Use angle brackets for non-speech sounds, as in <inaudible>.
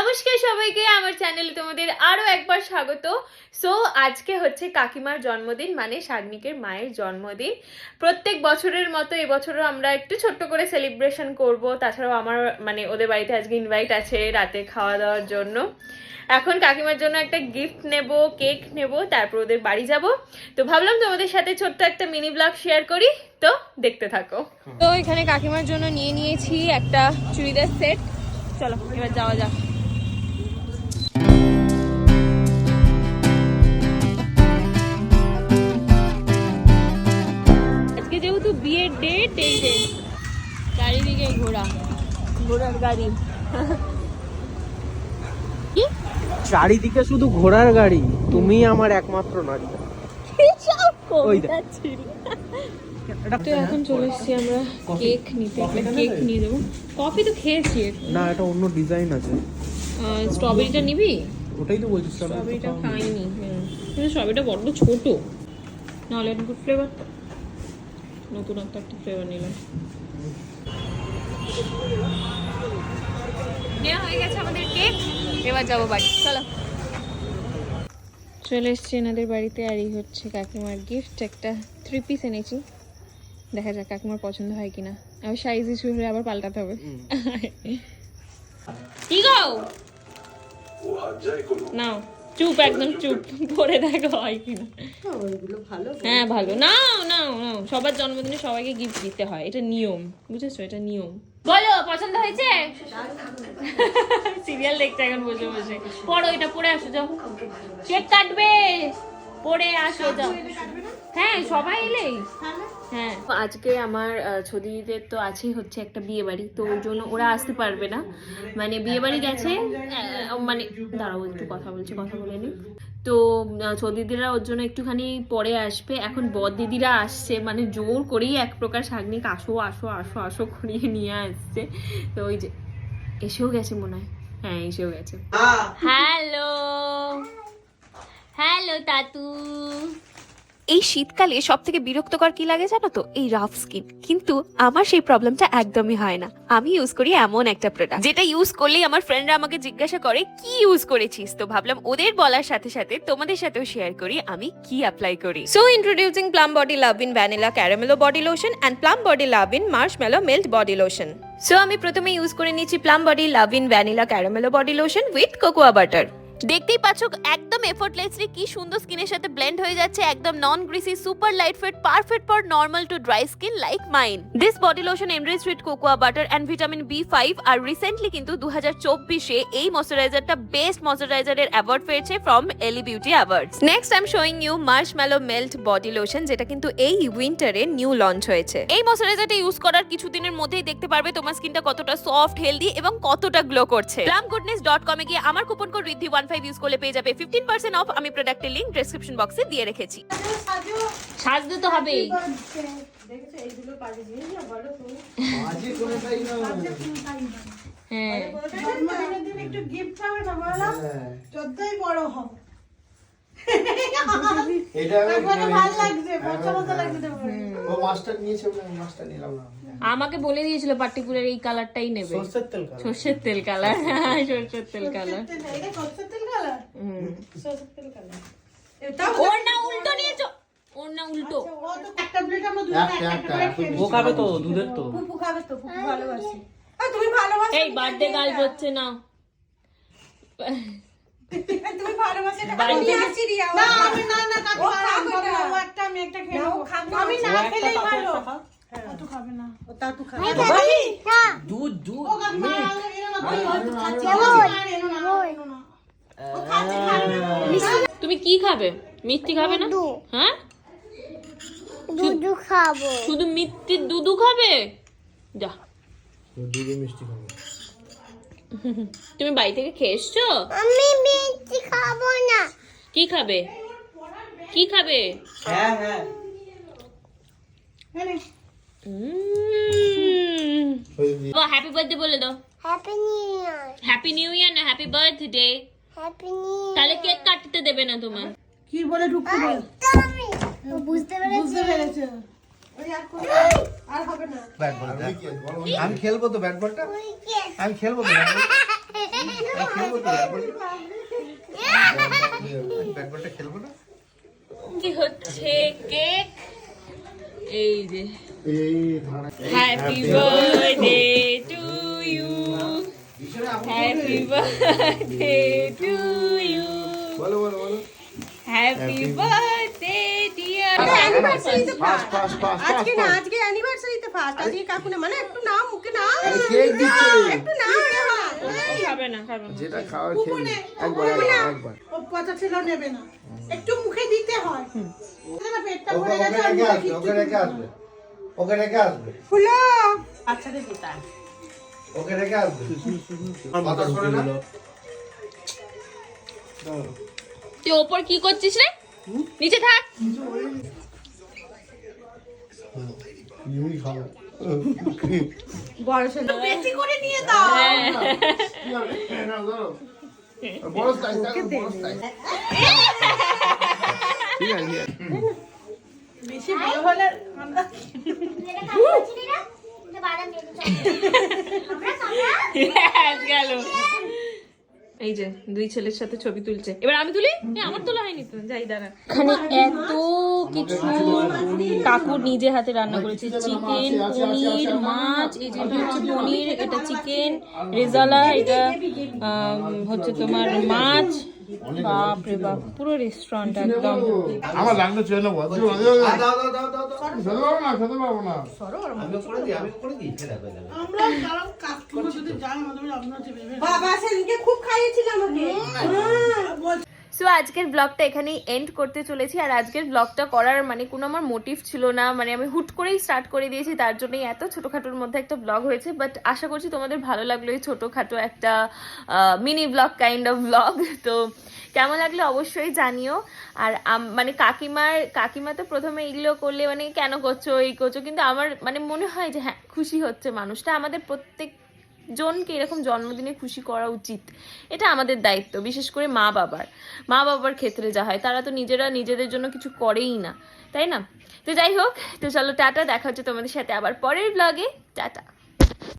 নমস্কার সবাইকে, আমার চ্যানেলে তোমাদের আরও একবার স্বাগত। সো আজকে হচ্ছে কাকিমার জন্মদিন মানে শাগনিকের মায়ের জন্মদিন। প্রত্যেক বছরের মতো এবছরও আমরা একটু ছোট্ট করে সেলিব্রেশন করব। তাছাড়াও আমার মানে ওদের বাড়িতে আজকে ইনভাইট আছে রাতে খাওয়া দাওয়ার জন্য। এখন কাকিমার জন্য একটা গিফট নেব কেক নেব, তারপর ওদের বাড়ি যাব। তো ভাবলাম তোমাদের সাথে ছোট্ট একটা মিনি ব্লগ শেয়ার করি। তো দেখতে থাকো। তো এখানে কাকিমার জন্য নিয়ে নিয়েছি একটা চুড়িদার সেট চলো, এবার যাওয়া যাক। যেহেতু বিয়ের ডেট এই যে চারিদিকে ঘোড়া ঘোড়ার গাড়ি। কি? চারিদিকে শুধু ঘোড়ার গাড়ি? তুমি আমার একমাত্র নারী। তো এখন চলে এসেছি আমরা কেক নিতে। কেক নিয়ে দেবো কফি তো খেয়েছি না এটা অন্য ডিজাইন আছে। স্ট্রবেরিটা নিবি? ওটাই তো বলছি স্ট্রবেরিটা খাইনি হ্যাঁ। কিন্তু স্ট্রবেরিটা বড্ড ছোট। নাহলে গুড ফ্লেভার নতুন একটা একটা ফ্লেভার নিলাম। নেওয়া হয়ে গেছে আমাদের কেক এবার যাব বাড়ি। চলো। চলে এসছি এনাদের বাড়িতে আর এই হচ্ছে কাকিমার গিফট একটা থ্রি পিস এনেছি। দেখা যাক কাকিমার পছন্দ হয় কিনা। আবার সাইজ ইস্যু হলে আবার পাল্টাতে হবে। কি গো? নাও। চুপ একদম চুপ। পরে দেখো হয় কি না। হ্যাঁ ভালো না না নাও সবার জন্মদিনে সবাইকে গিফট দিতে হয়। এটা নিয়ম বুঝেছ? এটা নিয়ম। বলো পছন্দ হয়েছে? সিরিয়াল দেখতে এখন বসে বসে। পড়ো এটা পড়ে আসো যাও। কেক কাটবে। পড়ে আসো যাও। হ্যাঁ সবাই এলেই হ্যাঁ। আজকে আমার ছদিদের তো আছেই হচ্ছে একটা বিয়ে বাড়ি তো ওর জন্য ওরা আসতে পারবে না। মানে বিয়ে বাড়ি গেছে মানে দাঁড়াও একটু কথা বলছি কথা বলে নি। তো ছদিদিরা ওর জন্য একটুখানি পরে আসবে। এখন বদ দিদিরা আসছে মানে জোর করেই এক প্রকার শাগনিক আসো আসো আসো আসো করিয়ে নিয়ে আসছে। তো ওই যে এসেও গেছে মনে হয়। হ্যাঁ এসেও গেছে। হ্যালো। হ্যালো তাতু। এই শীতকালে সব থেকে বিরক্তকর কি লাগে জানো তো? এই রাফ স্কিন কিন্তু আমার সেই প্রবলেমটা একদমই হয় না। আমি ইউজ করি এমন একটা প্রোডাক্ট যেটা ইউজ করলেই আমার ফ্রেন্ডরা আমাকে জিজ্ঞাসা করে, কি ইউজ করেছিস? তো ভাবলাম ওদের বলার সাথে সাথে তোমাদের সাথেও শেয়ার করি, আমি কি অ্যাপ্লাই করি? So introducing Plum body love in vanilla caramello body lotion and Plum body love in marshmallow melt body lotion so আমি প্রথমে ইউজ করে নিয়েছি Plum body love in vanilla caramello body lotion with cocoa butter দেখতেই পাচ্ছ একদম effortlessly কি সুন্দর স্কিনের সাথে ব্লেন্ড হয়ে যাচ্ছে, একদম non greasy super light fit perfect for normal to dry skin like mine this body lotion enrich with cocoa butter and vitamin B five R recently কিন্তু দু হাজার চব্বিশে এই ময়শ্চারাইজারটা বেস্ট ময়শ্চারাইজারের অ্যাওয়ার্ড পেয়েছে from Elle beauty awards next I am showing you mallow melt body lotion যেটা কিন্তু এই উইন্টারে নিউ লঞ্চ হয়েছে। এই ময়শ্চারাইজারটা ইউজ করার কিছুদিনের মধ্যেই দেখতে পারবে তোমার স্কিনটা কতটা সফট হেলদি এবং কতটা গ্লো করছে। প্লাম গুডনেস ডট কমে গিয়ে আমার coupon code Riddhi one five use করলে পেয়ে যাবে ফিফটিন পার্সেন্ট অফ আমি প্রোডাক্টের লিঙ্ক ডেসক্রিপশন বক্সে দিয়ে রেখেছি সাজতে তো হবেই হ্যাঁ একটু পাবে না বললাম? যতই বড় হও। আমাকে বলে দিয়েছিল পার্টিকুলার এই কালারটাই নেবে সরষের তেল কালো। সর্ষের তেল কালার সর্ষের তেল কালার কালার? সরষের তেল কালার। এটা উল্টো নিয়েছো? ওর উল্টো? একটা প্লেট আমরা দুজন একটা, একটা একটা, করে ও খাবে তো দুধের তো। ফুপু খাবে তো, ফুপু ভালোবাসে। আর তুমি ভালোবাসো এই বার্থডে গাল হচ্ছে না। তুমি ভালোবাসো এটা আমি আসি রিয়া, ও আমি না, না, কাকু ও একটা, আমি একটা খেয়ে নেব। আমি না খেলেই ভালো। তো খাবে না। ও তাতু খাবে। দুধ দুধ ও কাকু, না, এনো না, ভাই, ও তো খাচ্ছে। আর এনো না, এনো না। ও খাচ্ছে, খাবে না। তুমি কি খাবে? মিষ্টি খাবে না? হ্যাঁ? দুধু খাব। শুধু মিষ্টি দুধু খাবে? যা। দুধে মিষ্টি খাবে। তুমি বাড়ি থেকে খেয়ে এসছো? আমি মিষ্টি খাব না। কি খাবে? কি খাবে? হ্যাঁ হ্যাঁ। হ্যাপি বার্থডে বলে দাও। Happy new year happy new year না হ্যাপি বার্থডে তাহলে কেক কাটতে দেবে না তোমার। কি বলে ঢুকতে বল। বুঝতে পেরেছি বুঝতে পেরেছে। ও আর হবে না। ব্যাট বলটা আমি খেলব তো ব্যাট বলটা আমি খেলব তো খেলব তো ব্যাট বলটা <laughs> খেলব না? কি হচ্ছে কেক? এই যে। এই happy birthday to happy birthday to you বলো বলো বলো। হ্যাপি বার্থডে ডিয়ার অ্যানিভার্সারিতে ফাস্ট ফাস্ট ফাস্ট আজকে না আজকে অ্যানিভার্সারিতে ফার্স্ট আজকে কাকু না মানে একটু নাও মুখে কেক দিচ্ছে। একটু খাবে না খাবে না। যেটা খাওয়ার খেয়ে একবার একবার ও পচা ছিল নেবে না। একটু মুখে দিতে হয়। পেটটা ওকে ভরে গেছে রেখে আসবে ওকে রেখে আসবে ওকে রেখে আসবে। ফুলো। বাচ্চাদের দিতা ওকে রেখে আসবে? কথা শোনে না? তুই ওপর কি করছিস রে? নিচে থাক। করে নিয়ে দাও বড় সাইজ বড় সাইজ ঠিক আছে বেশি বড় হলে আমরা Yes, গেল। এই যে, দুই ছেলের সাথে ছবি তুলছে। এবার আমি তুলি? হয়নি যাই এত কিছু হাতে রান্না করেছে। চিকেন, পনির, মাছ, এই যে হচ্ছে পনির, এটা চিকেন, রেজালা, এটা হচ্ছে তোমার মাছ। বাপ রে বাপ পুরো রেস্টুরেন্ট একদম। আমার লাগলে চেয়ে নেব না খেতে পারব না। বাবা সেদিনকে খুব খাইয়েছিল আমাকে। সো আজকের ব্লগটা এখানেই এন্ড করতে চলেছি। আর আজকের ব্লগটা করার মানে কোনো আমার মোটিভ ছিল না। মানে আমি হুট করেই স্টার্ট করে দিয়েছি, তার জন্যই এত ছোটোখাটোর মধ্যে একটা ব্লগ হয়েছে। বাট আশা করছি তোমাদের ভালো লাগল এই ছোটোখাটো একটা mini blog kind of blog তো কেমন লাগল অবশ্যই জানিও। আর মানে কাকিমার, কাকিমা তো প্রথমে এগুলো করলে মানে কেন করছ, এই করছ? কিন্তু আমার মানে মনে হয় যে হ্যাঁ খুশি হচ্ছে মানুষটা। আমাদের প্রত্যেক জনকে এরকম জন্মদিনে খুশি করা উচিত। এটা আমাদের দায়িত্ব, বিশেষ করে মা বাবার। মা বাবার ক্ষেত্রে যা হয়, তারা তো নিজেরা নিজেদের জন্য কিছু করেই না, তাই না? তো যাই হোক, তো চলো টাটা, দেখা হচ্ছে তোমাদের সাথে আবার পরের ব্লগে টাটা।